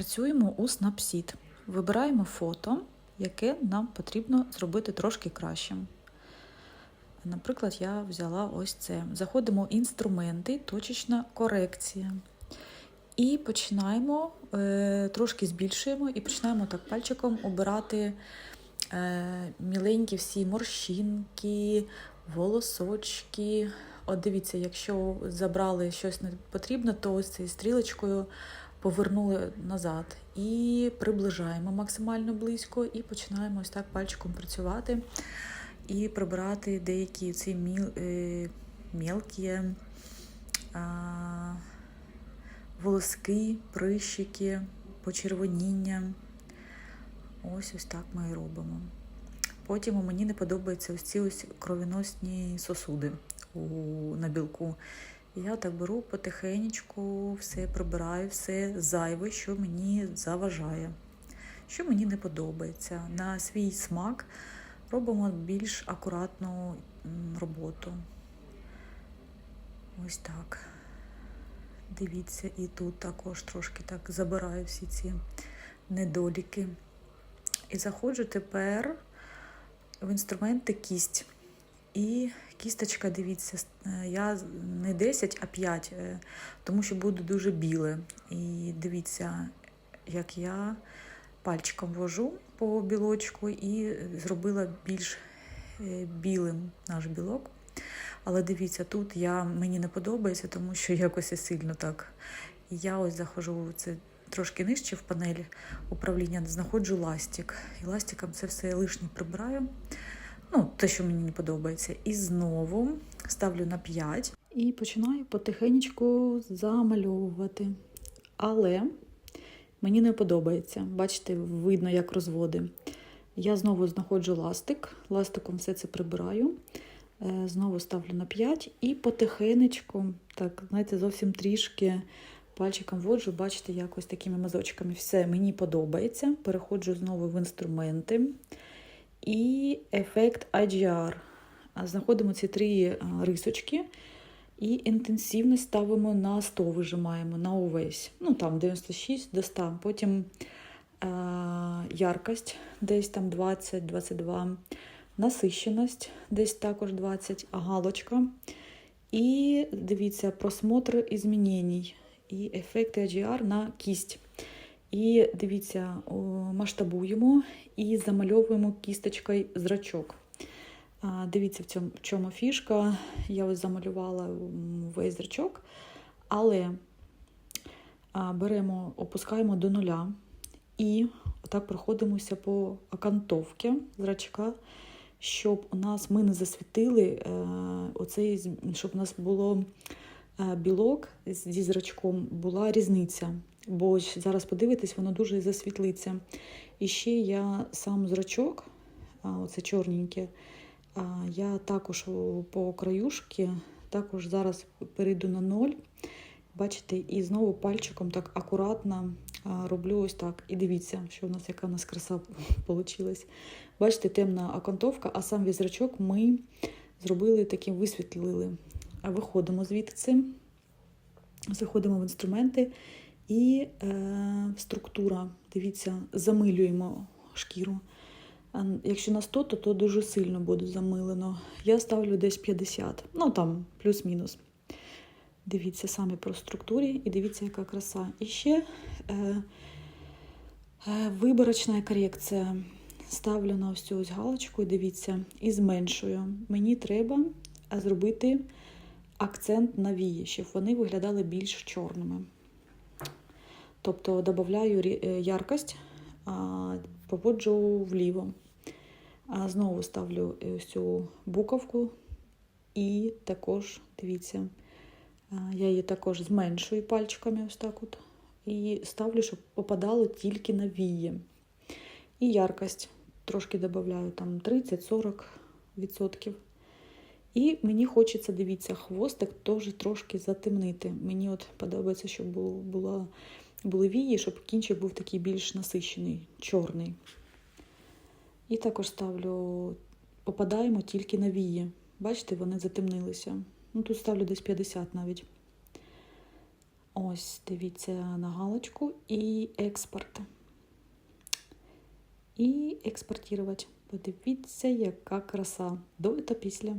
Працюємо у Snapseed. Вибираємо фото, яке нам потрібно зробити трошки кращим. Наприклад, я взяла ось це. Заходимо в інструменти, точечна корекція. І починаємо, е, трошки збільшуємо і починаємо так пальчиком обирати е, міленькі всі морщинки, волосочки. От дивіться, якщо забрали щось не потрібно, то ось цією стрілочкою повернули назад і приближаємо максимально близько, і починаємо ось так пальчиком працювати і прибирати деякі ці міл, е, мелкі а, волоски, прищики, почервоніння. Ось ось так ми і робимо. Потім мені не подобаються ось ці ось кровіносні сосуди у, на білку. Я так беру потихеньку, все прибираю, все зайве, що мені заважає, що мені не подобається. На свій смак робимо більш акуратну роботу. Ось так. Дивіться, і тут також трошки так забираю всі ці недоліки. І заходжу тепер в інструменти кість. І кісточка, дивіться, я не 10, а 5, тому що буде дуже біле. І дивіться, як я пальчиком вожу по білочку і зробила більш білим наш білок. Але дивіться, тут я, мені не подобається, тому що якось сильно так. Я ось заходжу це трошки нижче в панелі управління, знаходжу ластик. І ластиком це все лишнє прибираю. Ну, те, що мені не подобається. І знову ставлю на 5 і починаю потихеньку замальовувати. Але мені не подобається. Бачите, видно, як розводи. Я знову знаходжу ластик, ластиком все це прибираю. Знову ставлю на 5 і потихенечку, так, знаєте, зовсім трішки пальчиком вводжу, бачите, якось такими мазочками. Все мені подобається. Переходжу знову в інструменти. І ефект IGR. Знаходимо ці три рисочки. І інтенсивність ставимо на 100, вижимаємо на увесь. Ну, там 96 до 100. Потім е- яркость десь там 20-22 насищеність, десь також 20, галочка. І дивіться, просмотр змінень і ефекти AGR на кість. І дивіться, масштабуємо і замальовуємо кісточкою зрачок. Дивіться, в цьому чому фішка. Я ось замалювала весь зрачок, але беремо, опускаємо до нуля і так проходимося по окантовці зрачка щоб у нас ми не засвітили е, оцей, щоб у нас було е, білок зі зрачком, була різниця. Бо зараз подивитись, воно дуже засвітлиться. І ще я сам зрачок, оце чорненьке, я також по краюшки, також зараз перейду на ноль. Бачите, і знову пальчиком так акуратно роблю ось так. І дивіться, що в нас яка у нас краса вийшла. Бачите, темна окантовка, а сам візрачок ми зробили таким, висвітлили. Виходимо звідси, заходимо в інструменти і е, структура. Дивіться, замилюємо шкіру. Якщо на 100, то, то дуже сильно буде замилено. Я ставлю десь 50, ну там плюс-мінус. Дивіться саме про структурі і дивіться, яка краса. І ще е, е, виборочна корекція. Ставлю на ось ось галочку, дивіться, і зменшую. Мені треба зробити акцент на вії, щоб вони виглядали більш чорними. Тобто додаю е, яркость, поводжу вліво. Знову ставлю ось цю буковку і також, дивіться, я її також зменшую пальчиками ось так от. І ставлю, щоб попадало тільки на вії. І яркость трошки додаю там 30-40%. І мені хочеться, дивіться, хвостик теж трошки затемнити. Мені от подобається, щоб була, були вії, щоб кінчик був такий більш насичений, чорний. І також ставлю, попадаємо тільки на вії. Бачите, вони затемнилися. Ну, Тут ставлю десь 50 навіть. Ось, дивіться на галочку і експорт. І експортувати. Подивіться, яка краса. До та після.